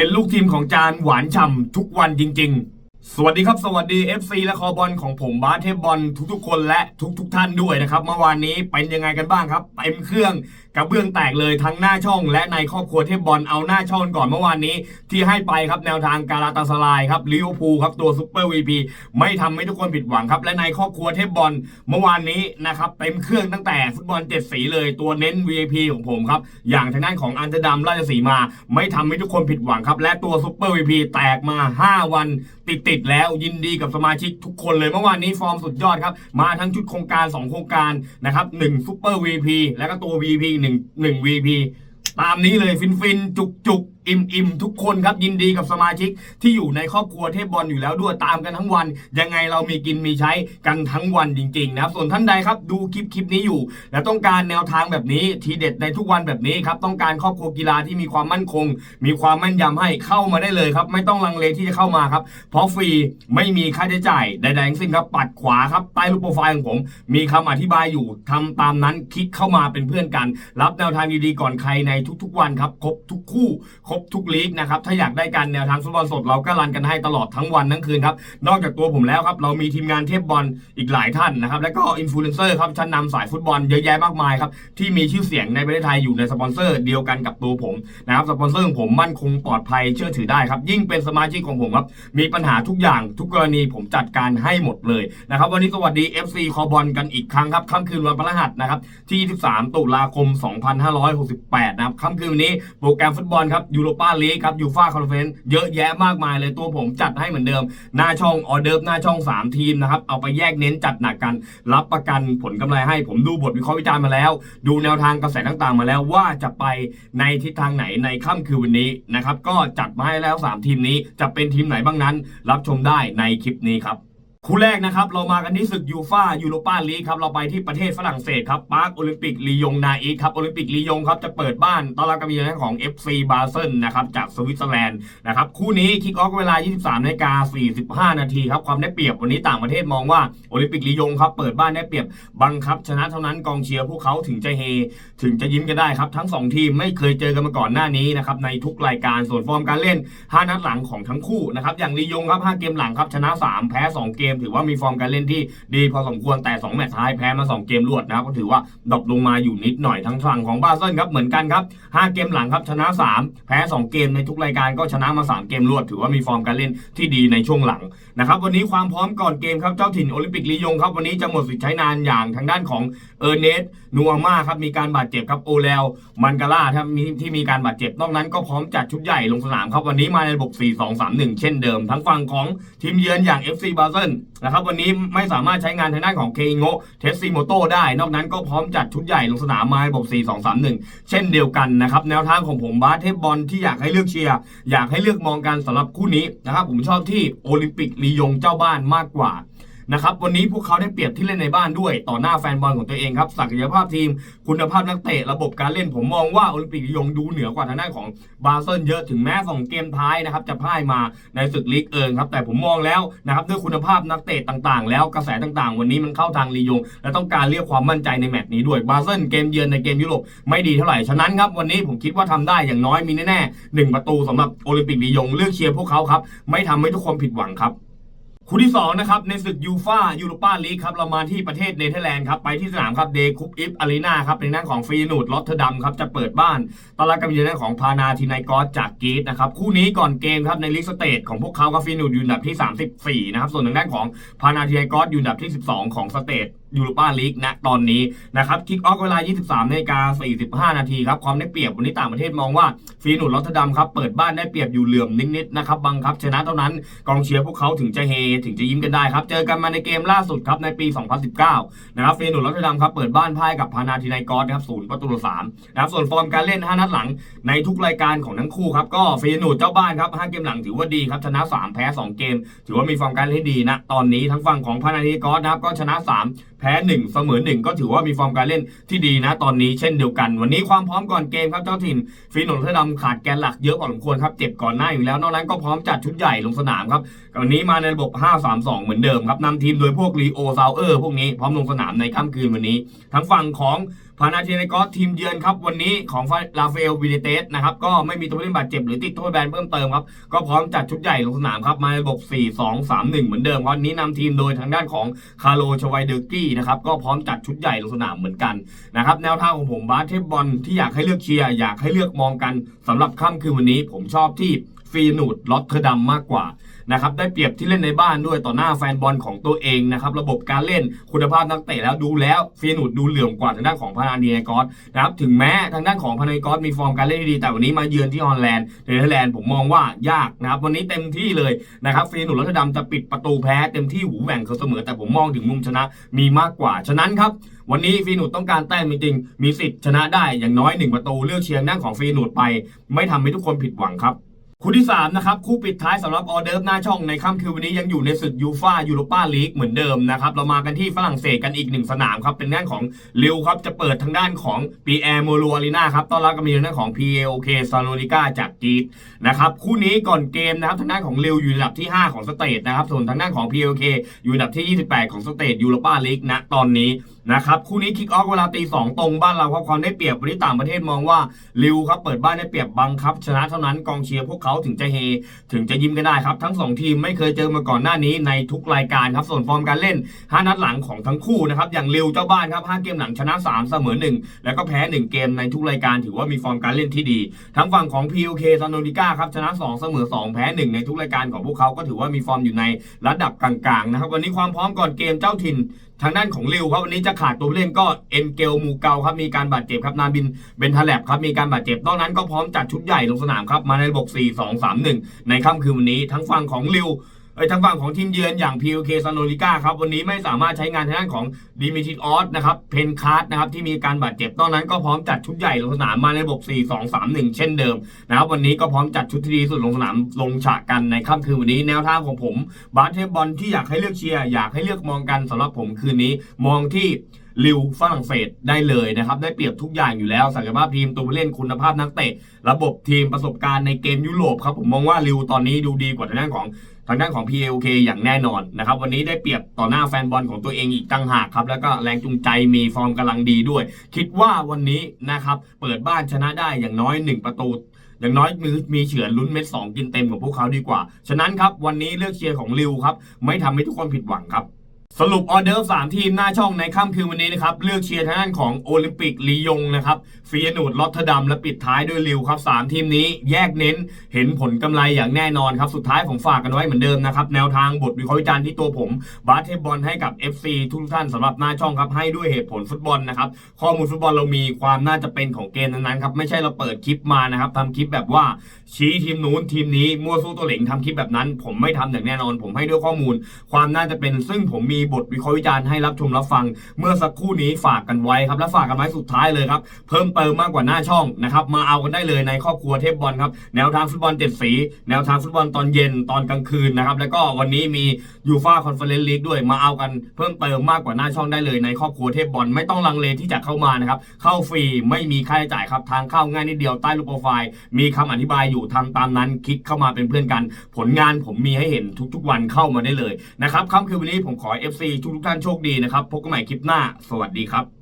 เป็นลูกทีมของจานหวานฉ่ำทุกวันจริง ๆ สวัสดีครับ สวัสดี FC และคอบอลของผมบาสเทพบอลทุกๆ คนและทุกๆทท่านด้วยนะครับเมื่อวานนี้เป็นยังไงกันบ้างครับเต็มเครื่องกระเบื้องแตกเลยทั้งหน้าช่อง และในครอบครัวเทพบอลเอาหน้าช่องก่อนเมื่อวานนี้ ที่ให้ไปครับแนวทางการาตาสลายครับลิเวอร์พูลครับตัวซุปเปอร์วีพีไม่ทำให้ทุกคนผิดหวังครับและในครอบครัวเทพบอลเมื่อวานนี้นะครับเต็มเครื่องตั้งแต่ฟุตบอลเจ็ดสีเลยตัวเน้น VIP ของผมครับอย่างทางด้านของอันเตอร์ดัมราชสีมา ไม่ทำให้ทุกคนผิดหวังครับและตัวซุปเปอร์วีพีแตกมา 5 วันติดติดๆแล้วยินดีกับสมาชิกทุกคนเลยเมื่อวานนี้ฟอร์มสุดยอดครับ มาทั้งชุดโครงการ 2 โครงการนะครับ1ซุปเปอร์ VP แล้วก็ตัว VP 1 1 VP ตามนี้เลยฟินฟินจุกจุก อิ่มอิ่มทุกคนครับยินดีกับสมาชิกที่อยู่ในครอบครัวเทพบอลอยู่แล้วด้วยตามกันทั้งวัน ยังไงเรามีกินมีใช้กันทั้งวันจริงๆนะครับส่วนท่านใดครับดูคลิปคลิปนี้อยู่ และต้องการแนวทางแบบนี้ทีเด็ดในทุกวันแบบนี้ครับต้องการครอบครัวกีฬาที่มีความมั่นคง มีความแม่นยำให้เข้ามาได้เลยครับ ไม่ต้องลังเลที่จะเข้ามาครับ เพราะฟรีไม่มีค่าใช้จ่ายใดๆทั้งสิ้นครับปัดขวาครับใต้รูปโปรไฟล์ของผม มีคำอธิบายอยู่ทำตามนั้นคลิกเข้ามาเป็นเพื่อนกัน รับแนวทางดีๆก่อนใครในทุกๆวันครับครบทุกคู่ครบทุกลีกนะครับ ถ้าอยากได้การแนวทางฟุตบอลสดเราก็รันกันให้ตลอดทั้งวันทั้งคืนครับ นอกจากตัวผมแล้วครับ เรามีทีมงานเทพบอลอีกหลายท่านนะครับ แล้วก็อินฟลูเอนเซอร์ครับชั้นนำสายฟุตบอลเยอะแยะมากมายครับ ที่มีชื่อเสียงในประเทศไทยอยู่ในสปอนเซอร์เดียวกันกับตัวผมนะครับสปอนเซอร์ของผมมั่นคงปลอดภัยเชื่อถือได้ครับ ยิ่งเป็นสมาชิกของผมครับมีปัญหาทุกอย่างทุกกรณีผมจัดการให้หมดเลยนะครับวันนี้สวัสดี FC คอบอลกันอีกครั้งครับค่ำคืนวันพฤหัสนะครับที่ 23 ตุลาคม 2568 นะครับค่ำคืนวันนี้โปรแกรมฟุตบอลครับยูโรปาลีกครับยูฟ่าคอนเฟนซ์เยอะแยะมากมายเลยตัวผมจัดให้เหมือนเดิม หน้าช่องออเดิร์ฟหน้าช่อง 3 ทีมนะครับ เอาไปแยกเน้นจัดหนักกัน รับประกันผลกำไรให้ผมดูบทวิเคราะห์วิจารณ์มาแล้ว ดูแนวทางกระแสต่างๆ มาแล้วว่าจะไปในทิศทางไหนในค่ำคืนวันนี้นะครับก็จัดมาให้แล้ว 3 ทีมนี้จะเป็นทีมไหนบ้างนั้น รับชมได้ในคลิปนี้ครับ คู่แรกนะครับเรามากันที่ศึกยูฟ่ายูโรปาลีกครับเราไปที่ประเทศฝรั่งเศสครับปาร์คโอลิมปิกลียงนาอีครับโอลิมปิกลียงครับจะเปิดบ้านต้อนรับการมาเยือนของ FC บาเซนนะครับจากสวิตเซอร์แลนด์นะครับคู่นี้คิกออฟเวลา 23นาฬิกา45 นาทีครับความได้เปรียบวันนี้ต่างประเทศมองว่าโอลิมปิกลียงครับเปิดบ้านได้เปรียบบังคับ ชนะเท่านั้นกองเชียร์พวกเขาถึงจะเฮ ถึงจะยิ้มกันได้ครับทั้ง 2 ทีมไม่เคยเจอกันมาก่อนหน้านี้นะครับในทุกรายการส่วนฟอร์มการเล่น 5 นัดหลังของทั้งคู่นะครับอย่างลียงครับ5เกมหลังครับชนะ 3 แพ้ 2 เกมถือว่ามีฟอร์มการเล่นที่ดีพอสมควรแต่ 2 แมตช์ท้ายแพ้มา 2 เกมรวดนะครับก็ถือว่าดรอปลงมาอยู่นิดหน่อยทั้งฝั่งของบาเซิลครับเหมือนกันครับ 5 เกมหลังครับชนะ 3 แพ้ 2 เกมในทุกรายการก็ชนะมา 3 เกมรวด ถือว่ามีฟอร์มการเล่นที่ดีในช่วงหลังนะครับวันนี้ความพร้อมก่อนเกมครับเจ้าถิ่นโอลิมปิกลียงครับวันนี้จะหมดสิทธิ์ใช้นานอย่างทางด้านของเออร์เนสนัวมาครับมีการบาดเจ็บครับโอเลวมันกาล่าครับมีที่มีการบาดเจ็บนอกนั้นก็พร้อมจัดชุดใหญ่ลงสนามครับวันนี้มาในระบบ 4-2-3-1 เช่นเดิม ทั้งฝั่งของทีมเยือนอย่าง FC บาเซิลนะครับวันนี้ไม่สามารถใช้งานทางด้านของเคอิโงเทสซิโมโตได้ นอกนั้นก็พร้อมจัดชุดใหญ่ลงสนามมาในระบบ 4-2-3-1 เช่นเดียวกันนะครับ แนวทางของผมบาสเทพบอลที่อยากให้เลือกเชียร์ อยากให้เลือกมองกันสำหรับคู่นี้นะครับผมชอบที่โอลิมปิกลียงเจ้าบ้านมากกว่า นะครับวันนี้พวกเขาได้เปรียบที่เล่นในบ้านด้วยต่อหน้าแฟนบอลของตัวเองครับศักยภาพทีม คุณภาพนักเตะระบบการเล่นผมมองว่าโอลิมปิกลียงดูเหนือกว่าทางด้านของบาเซิลเยอะถึงแม้สองเกมท้ายนะครับจะพ่ายมาในศึกลีกเอิงครับแต่ผมมองแล้วนะครับด้วยคุณภาพนักเตะต่างๆ แล้วกระแสต่างๆ วันนี้มันเข้าทางลียง และต้องการเรียกความมั่นใจในแมตช์นี้ด้วยบาเซิลเกมเยือนในเกมยุโรปไม่ดีเท่าไหร่ฉะนั้นครับวันนี้ผมคิดว่าทำได้อย่างน้อยมีแน่ๆหนึ่งประตูสำหรับโอลิมปิกลียงเลือกเชียร์พวกเขาครับไม่ทำให้ทุกคนผิดหวังครับ คู่ที่ 2 นะครับ ในศึกยูฟ่ายูโรปาลีกครับ เรามาที่ประเทศเนเธอร์แลนด์ครับ ไปที่สนามครับเดคุปอิฟอารีนาครับ ในนั่งของฟรีนูดลอตเทอร์ดัมครับ จะเปิดบ้านต้อนรับกับยือนของพานาทีนายกอสจากกรีซนะครับ คู่นี้ก่อนเกมครับ ในลีกสเตทของพวกเขากับฟรีนูดอยู่อันดับที่ 34 นะครับ ส่วนทางด้านของพานาทีนายกอสอยู่อันดับที่ 12 ของสเตทยูโรปาลีกณตอนนี้นะครับคิกออฟเวลา 23นาฬิกา45 นาทีครับความได้เปรียบวันนี้ต่างประเทศมองว่าฟีนุดลอตดัมครับเปิดบ้านได้เปรียบอยู่เหลื่อมนิดๆนะครับบังคับชนะเท่านั้นกองเชียร์พวกเขาถึงจะเฮถึงจะยิ้มกันได้ครับ เจอกันมาในเกมล่าสุดครับในปี 2019 นะครับฟีนุดลอตดัมครับเปิดบ้านพ่ายกับพานาทินกอสนะครับศูนย์ประตูต่อสามนะครับส่วนฟอร์มการเล่น 5 นัดหลังในทุกรายการของทั้งคู่ครับก็ฟีนุดเจ้าบ้านครับ5เกมหลังถือว่าดีครับชนะ 3 แพ้ 2 เกม ถือว่ามีฟอร์มการเล่นดีนะตอนนี้ทั้งฝั่งของพานาทินกอสนะครับก็ชนะ 3แพ้1เสมอ1ก็ถือว่ามีฟอร์มการเล่นที่ดีนะตอนนี้เช่นเดียวกัน วันนี้ความพร้อมก่อนเกมครับเจ้าถิ่นฟีนนท์เทอร์ดำขาดแกนหลักเยอะพอสมควรครับเจ็บก่อนหน้าอยู่แล้ว นอกนั้นก็พร้อมจัดชุดใหญ่ลงสนามครับวันนี้มาในระบบ 5-3-2 เหมือนเดิมครับนำทีมโดยพวกลีโอซาวเออร์พวกนี้พร้อมลงสนามในค่ำคืนวันนี้ ทั้งฝั่งของพานาเทนกอสทีมเยือนครับ วันนี้ของลาเฟลวิเนเตสนะครับก็ไม่มีตัวเล่นบาดเจ็บหรือติดโทษแบนเพิ่มเติมครับ ก็พร้อมจัดชุดใหญ่ลงสนามครับมาในระบบ 4 2 3 1 เหมือนเดิมวันนี้นำทีมโดยทางด้านของคาร์โลชวายเดอร์กี้นะครับก็พร้อมจัดชุดใหญ่ลงสนามเหมือนกันนะครับแนวทางของผมบาสเทปบอลที่อยากให้เลือกเชียร์อยากให้เลือกมองกันสำหรับค่ำคืนวันนี้ ผมชอบที่ ฟีนูดลอตเทอร์ดัมมากกว่านะครับได้เปรียบที่เล่นในบ้านด้วยต่อหน้าแฟนบอลของตัวเองนะครับระบบการเล่นคุณภาพนักเตะแล้วดูแล้วฟีนูดดูเหลื่อมกว่าทางด้านของพานาเนียกอสนะครับถึงแม้ทางด้านของพานาเนียกอสมีฟอร์มการเล่นที่ดีแต่วันนี้มาเยือนที่ฮอลแลนด์เนเธอร์แลนด์ผมมองว่ายากนะครับวันนี้เต็มที่เลยนะครับฟีนูดรัตเธอร์ดำจะปิดประตูแพ้เต็มที่หูแหว่งเขาเสมอแต่ผมมองถึงมุมชนะมีมากกว่าฉะนั้นครับวันนี้ฟีนูดต้องการแต้มจริงๆมีสิทธิ์ชนะได้อย่างน้อยหนึ่งประตูเลือกเชียร์ด้านของฟีนูดไป ไม่ทำให้ทุกคนผิดหวังครับ คู่ที่3นะครับคู่ปิดท้ายสำหรับออเดิร์ฟหน้าช่องในค่ำคืนวันนี้ยังอยู่ในศึกยูฟายูโรปาลีกเหมือนเดิมนะครับเรามากันที่ฝรั่งเศสกันอีกหนึ่งสนามครับเป็นด้านของลิวครับจะเปิดทางด้านของปีแอร์โมลูอารีนาครับต้อนรับกับมีทางด้านของ PAOK ซาโลนิก้าจากกรีซนะครับคู่นี้ก่อนเกมนะครับทางด้านของลิวอยู่อันดับที่ 5 ของสเตทนะครับส่วนทางด้านของ PAOK อยู่อันดับที่ 28 ของสเตทยูโรปาลีกณตอนนี้นะครับคู่นี้คิกออฟเวลาตีสองตรงบ้านเราครับความได้เปรียบวันนี้ต่างประเทศมองว่าลิวครับเปิดบ้านได้เปรียบบังคับ ชนะเท่านั้นกองเชียร์พวกเขาถึงจะเฮ ถึงจะยิ้มกันได้ครับ ทั้ง 2 ทีมไม่เคยเจอมาก่อนหน้านี้ในทุกรายการครับส่วนฟอร์มการเล่น 5 นัดหลังของทั้งคู่นะครับอย่างลิวเจ้าบ้านครับ5เกมหลังชนะ 3 เสมอ 1 แล้วก็แพ้ 1 เกมในทุกรายการถือว่ามีฟอร์มการเล่นที่ดี ทั้งฝั่งของ POK ซานโนดิก้าครับชนะ2เสมอ2แพ้ 1 ในทุกรายการของพวกเขาก็ถือว่ามีฟอร์มอยู่ในระดับกลางๆนะครับวันนี้ความพร้อมก่อนเกมเจ้าถิ่นทางด้านของลิวครับวันนี้จะขาดตัวเล่นก็เอ็นเกลมูเกาครับมีการบาดเจ็บครับนาบินเบนทาแลบครับมีการบาดเจ็บนอกนั้นก็พร้อมจัดชุดใหญ่ลงสนามครับมาในระบบ4 2 3 1 ในค่ำคืนวันนี้ทั้งฝั่งของลิว เอ้ทางฝั่งของทีมเยือนอย่าง POK ซานโนลิก้าครับวันนี้ไม่สามารถใช้งานทางด้านของดิมิทิออสนะครับเพนคาร์ดนะครับที่มีการบาดเจ็บนอกนั้นก็พร้อมจัดชุดใหญ่ลงสนามมาในระบบ 4 2 3 1 เช่นเดิมนะครับวันนี้ก็พร้อมจัดชุดที่ดีสุดลงสนามลงฉากกันในค่ำคืนวันนี้แนวทางของผมบาสเทบอลที่อยากให้เลือกเชียร์อยากให้เลือกมองกันสำหรับผมคืนนี้มองที่ลิวฝรั่งเศสได้เลยนะครับ ได้เปรียบทุกอย่างอยู่แล้วศักยภาพทีมตัวผู้เล่นคุณภาพนักเตะ ระบบทีมประสบการณ์ในเกมยุโรปครับผมมองว่าลิวตอนนี้ดูดีกว่าทางด้านของ ทางด้านของ PLK อย่างแน่นอนนะครับวันนี้ได้เปรียบต่อหน้าแฟนบอลของตัวเองอีกตั้งหากครับ แล้วก็แรงจูงใจมีฟอร์มกำลังดีด้วย คิดว่าวันนี้นะครับเปิดบ้านชนะได้อย่างน้อย 1 ประตูอย่างน้อยมีมีเฉือนลุ้นเม็ดสองกินเต็มของพวกเขาดีกว่า ฉะนั้นครับวันนี้เลือกเชียร์ของลิวครับไม่ทำให้ทุกคนผิดหวังครับ สรุปออเดอร์สามทีมหน้าช่องในค่ำคืนวันนี้นะครับ เลือกเชียร์ทางด้านของโอลิมปิกลียงนะครับฟียนูดลอตเทดัมและปิดท้ายด้วยลิวครับสามทีมนี้แยกเน้นเห็นผลกำไรอย่างแน่นอนครับ สุดท้ายผมฝากกันไว้เหมือนเดิมนะครับ แนวทางบทวิเคราะห์วิจารณ์ที่ตัวผม บาสเทบอลให้กับ FC ทุกท่านสำหรับหน้าช่องครับ ให้ด้วยเหตุผลฟุตบอลนะครับ ข้อมูลฟุตบอลเรามีความน่าจะเป็นของเกมนั้นๆครับ ไม่ใช่เราเปิดคลิปมานะครับทำคลิปแบบว่าชี้ทีมนู้นทีมนี้มั่วสู้ตัวเหล่งทำคลิปแบบนั้น ผมไม่ทำอย่างแน่นอน ผมให้ด้วยข้อมูล ความน่าจะเป็นซึ่งผมมีบทวิเคราะห์วิจารณ์ให้รับชมรับฟัง เมื่อสักครู่นี้ฝากกันไว้ครับ และฝากกันไว้สุดท้ายเลยครับ เพิ่มเติมมากกว่าหน้าช่องนะครับ มาเอากันได้เลยในครอบครัวเทพบอลครับ แนวทางฟุตบอลเจ็ดสี แนวทางฟุตบอลตอนเย็นตอนกลางคืนนะครับ แล้วก็วันนี้มียูฟาคอนเฟอเรนซ์ลีกด้วยมาเอากันเพิ่มเติมมากกว่าหน้าช่องได้เลยในครอบครัวเทพบอลไม่ต้องลังเลที่จะเข้ามานะครับเข้าฟรีไม่มีค่าใช้จ่ายครับทางเข้าง่ายนิดเดียวใต้รูปโปรไฟล์มีคำอธิบายอยู่ทำตามนั้นคลิกเข้ามาเป็นเพื่อนกัน ผลงานผมมีให้เห็นทุกๆ วันเข้ามาได้เลยนะครับค่ำคืนวันนี้ผมขอ FC ทุกท่านโชคดีนะครับ พบกันใหม่คลิปหน้า สวัสดีครับ